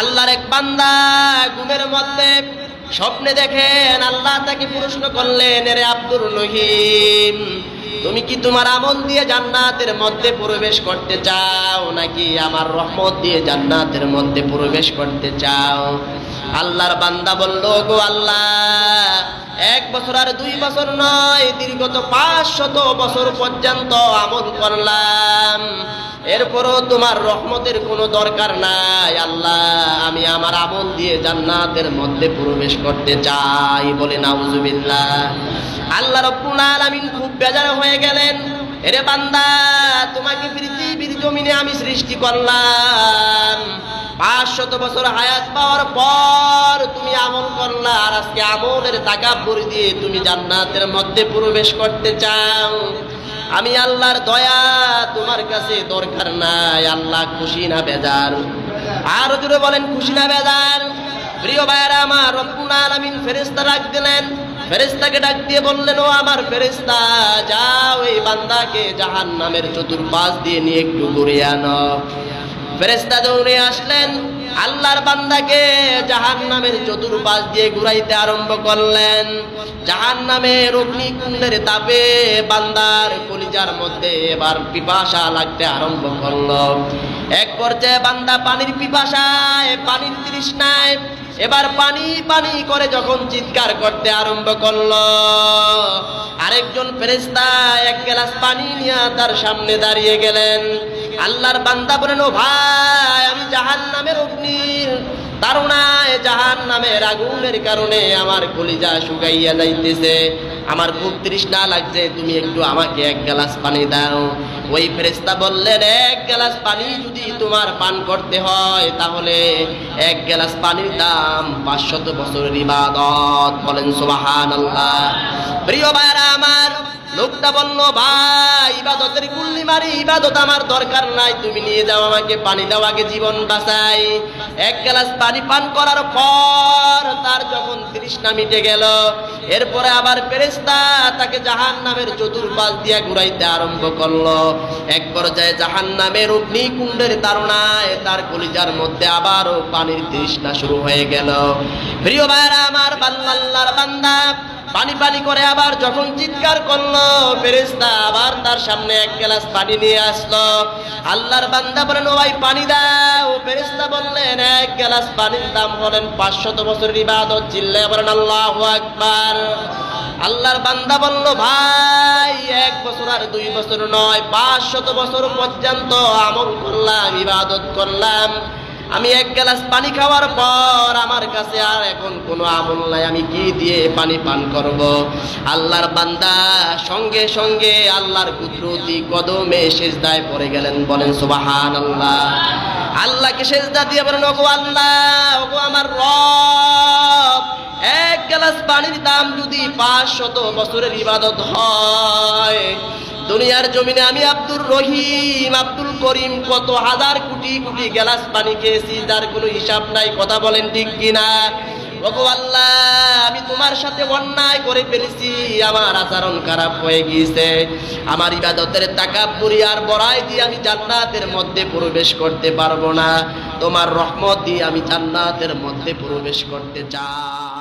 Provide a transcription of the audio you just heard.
আল্লাহর এক বান্দা ঘুমের মধ্যে স্বপ্নে দেখেন আল্লাহ তাকে প্রশ্ন করলেন রে আব্দুর রহিম। তুমি কি তোমার আমল দিয়ে জান্নাতের মধ্যে প্রবেশ করতে চাও, নাকি আমার রহমত দিয়ে জান্নাতের মধ্যে প্রবেশ করতে চাও? আল্লাহর বান্দা বলল গো আল্লাহ, এক বছর আর দুই বছর নয়, দীর্ঘত পাঁচ শত বছর পর্যন্ত আমল করলাম। এরপরও তোমার রহমতের কোনো দরকার নাই। আল্লাহ, আমি আমার আমল দিয়ে জান্নাতের মধ্যে প্রবেশ করতে চাই বলে নাউজুবিল্লাহ। আল্লাহ রব্বুল আলামিন খুব বেজার হয়ে গেলেন। এরে বান্দা, তোমাকে পৃথিবীর জমিনে আমি সৃষ্টি করলাম। পাঁচ শত বছর হায়াত পাওয়ার পর তুমি আমল করলা, আর আজকে আমলের তাকাব্বুর দিয়ে তুমি জান্নাতের মধ্যে প্রবেশ করতে চাও। আমি আল্লাহর দয়া তোমার কাছে দরকার নাই, আল্লাহ খুশি না বেজার। আর জুড়ে বলেন, খুশি না বেজার। প্রিয় ভাইয়েরা আমার, রব্বুল আলামিন ফেরেশতা ডাক দিলেন। ফেরেশতাকে ডাক দিয়ে বললেন, ও আমার ফেরেশতা, যাও এই বান্দাকে জাহান্নামের চতুর্পাশ দিয়ে নিয়ে একটু ঘুরিয়ে আনো। ফেরেশতা দৌড়ে আসলেন। আল্লাহর বান্দাকে জাহান নামের চতুর্পাশ দিয়ে ঘুরাইতে আরম্ভ করলেন। জাহান জাহান্নামের অগ্নিকুণ্ডের তাপে বান্দার কলিজার মধ্যে এবার পিপাসা লাগতে আরম্ভ করল। এক পর্যায়ে বান্দা পানির পিপাসায়, পানির তৃষ্ণায় এবার পানি পানি করে যখন চিৎকার করতে আরম্ভ করল, আরেকজন ফেরেস্তা এক গ্লাস পানি নিয়ে তার সামনে দাঁড়িয়ে গেলেন। আল্লাহর বান্দা বলেন ও ভাই, আমি জাহান নামের অগ্নির তারুণায় জাহান নামের আগুনের কারণে আমার কলিজা শুকাইয়া যাইতেছে। আমার খুব তৃষ্ণা লাগছে, তুমি একটু আমাকে এক গ্লাস পানি দাও। ওই ফেরেস্তা বললেন, এক গ্লাস পানি যদি তোমার পান করতে হয়, তাহলে এক গ্লাস পানির দাম পাঁচশত বছরের ইবাদত। বলেন সোবাহান আল্লাহ প্রিয় ভাইরা আমার লোকটা বলল, ভাই, ইবাদতের গুল্লি মারি ইবাদত আমার দরকার নাই, তুমি নিয়ে যাও আমাকে, পানি দাও আগে জীবন বাঁচাই। এক গ্লাস পানি পান করার পর তার যখন তৃষ্ণা মিটে গেল, এরপরে আবার ফেরেশতা তাকে জাহান নামের চতুর্পাশ দিয়া ঘুরাইতে আরম্ভ করল। এক পর্যায়ে জাহান নামের অগ্নিকুণ্ডের তারণায় তার কলিজার মধ্যে আবারও পানির তৃষ্ণা শুরু হয়ে গেল। প্রিয় ভাইরা আমার বাল্লাল্লার বান্দা পানি পানি করে আবার যখন চিৎকার করল, ফেরেশতা আবার তার সামনে এক গ্লাস পানি নিয়ে আসলো। আল্লাহর বান্দা বলেন, ও ভাই, পানি দাও। ফেরেশতা বললেন, এক গ্লাস পানির দাম হলেন পাঁচশত বছরের ইবাদত। চিল্লে বলেন, আল্লাহ আকবার। আল্লাহর বান্দা বলল, ভাই, এক বছর আর দুই বছর নয়, পাঁচশত বছর পর্যন্ত আমল করলাম, ইবাদত করলাম। আমি এক গ্লাস পানি খাওয়ার পর আমার কাছে আর এখন কোনো আমল নাই, আমি কি দিয়ে পানি পান করব? আল্লাহর বান্দা সঙ্গে সঙ্গে আল্লাহর কুদরতি কদমে সেজদায় পড়ে গেলেন, বলেন সুবাহান আল্লাহ আল্লাহকে সেজদা দিয়ে বলেন, ওগো আল্লাহ, ওগো আমার রব গ্লাস পানির দাম যদি পাঁচ শত বছরের ইবাদত হয়, দুনিয়ার জমিনে আমি আব্দুর রহিম, আব্দুল করিম কত হাজার কোটি কোটি গ্লাস পানি খেয়েছি, যার কোনো হিসাব নাই, কথা বলেন ঠিক কিনা? ওগো আল্লাহ, আমি তোমার সাথে অন্যায় করে ফেলেছি, আমার আচরণ খারাপ হয়ে গিয়েছে। আমার ইবাদতের টাকা পুরি আর বড়াই দিয়ে আমি জান্নাতের মধ্যে প্রবেশ করতে পারব না। তোমার রহমত দিয়ে আমি জান্নাতের মধ্যে প্রবেশ করতে চাই।